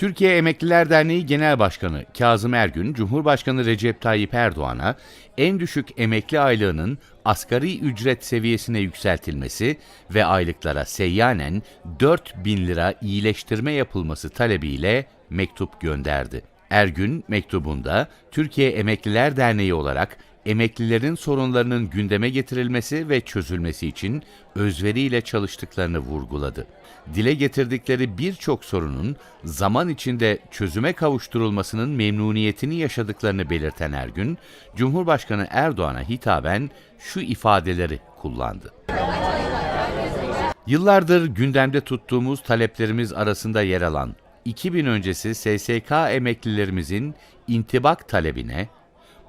Türkiye Emekliler Derneği Genel Başkanı Kazım Ergün, Cumhurbaşkanı Recep Tayyip Erdoğan'a en düşük emekli aylığının asgari ücret seviyesine yükseltilmesi ve aylıklara seyyanen 4 bin lira iyileştirme yapılması talebiyle mektup gönderdi. Ergün mektubunda Türkiye Emekliler Derneği olarak emeklilerin sorunlarının gündeme getirilmesi ve çözülmesi için özveriyle çalıştıklarını vurguladı. Dile getirdikleri birçok sorunun zaman içinde çözüme kavuşturulmasının memnuniyetini yaşadıklarını belirten Ergün, Cumhurbaşkanı Erdoğan'a hitaben şu ifadeleri kullandı. Yıllardır gündemde tuttuğumuz taleplerimiz arasında yer alan 2000 öncesi SSK emeklilerimizin intibak talebine,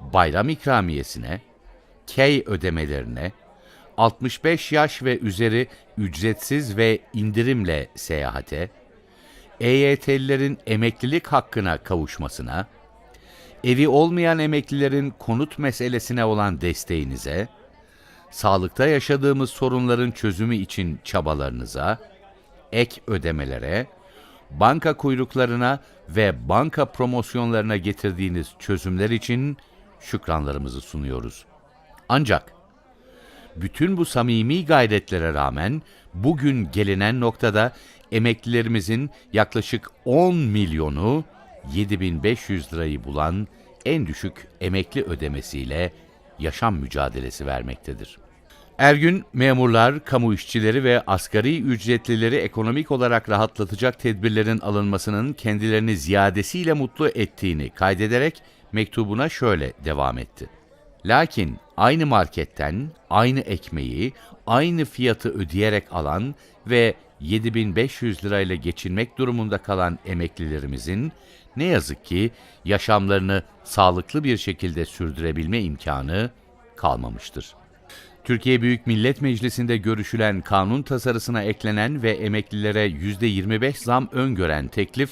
bayram ikramiyesine, key ödemelerine, 65 yaş ve üzeri ücretsiz ve indirimle seyahate, EYT'lilerin emeklilik hakkına kavuşmasına, evi olmayan emeklilerin konut meselesine olan desteğinize, sağlıkta yaşadığımız sorunların çözümü için çabalarınıza, ek ödemelere, banka kuyruklarına ve banka promosyonlarına getirdiğiniz çözümler için şükranlarımızı sunuyoruz. Ancak bütün bu samimi gayretlere rağmen bugün gelinen noktada emeklilerimizin yaklaşık 10 milyonu 7500 lirayı bulan en düşük emekli ödemesiyle yaşam mücadelesi vermektedir. Ergün, memurlar, kamu işçileri ve asgari ücretlileri ekonomik olarak rahatlatacak tedbirlerin alınmasının kendilerini ziyadesiyle mutlu ettiğini kaydederek mektubuna şöyle devam etti. Lakin aynı marketten aynı ekmeği aynı fiyatı ödeyerek alan ve 7500 lirayla geçinmek durumunda kalan emeklilerimizin ne yazık ki yaşamlarını sağlıklı bir şekilde sürdürebilme imkanı kalmamıştır. Türkiye Büyük Millet Meclisi'nde görüşülen kanun tasarısına eklenen ve emeklilere %25 zam öngören teklif,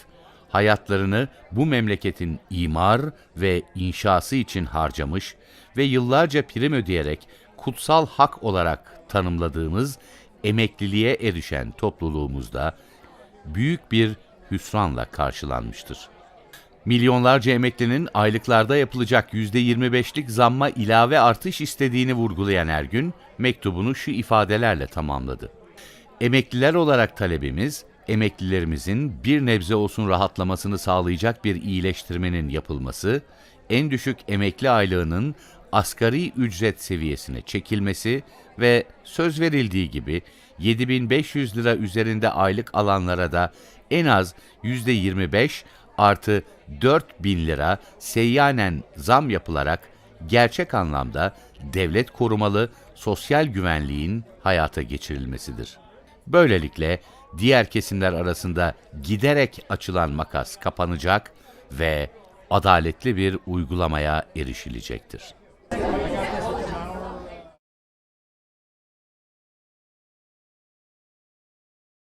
hayatlarını bu memleketin imar ve inşası için harcamış ve yıllarca prim ödeyerek kutsal hak olarak tanımladığımız emekliliğe erişen topluluğumuzda büyük bir hüsranla karşılanmıştır. Milyonlarca emeklinin aylıklarda yapılacak %25'lik zamma ilave artış istediğini vurgulayan Ergün, mektubunu şu ifadelerle tamamladı. Emekliler olarak talebimiz, emeklilerimizin bir nebze olsun rahatlamasını sağlayacak bir iyileştirmenin yapılması, en düşük emekli aylığının asgari ücret seviyesine çekilmesi ve söz verildiği gibi 7500 lira üzerinde aylık alanlara da en az %25 artı 4000 lira seyyanen zam yapılarak gerçek anlamda devlet korumalı sosyal güvenliğin hayata geçirilmesidir. Böylelikle diğer kesimler arasında giderek açılan makas kapanacak ve adaletli bir uygulamaya erişilecektir.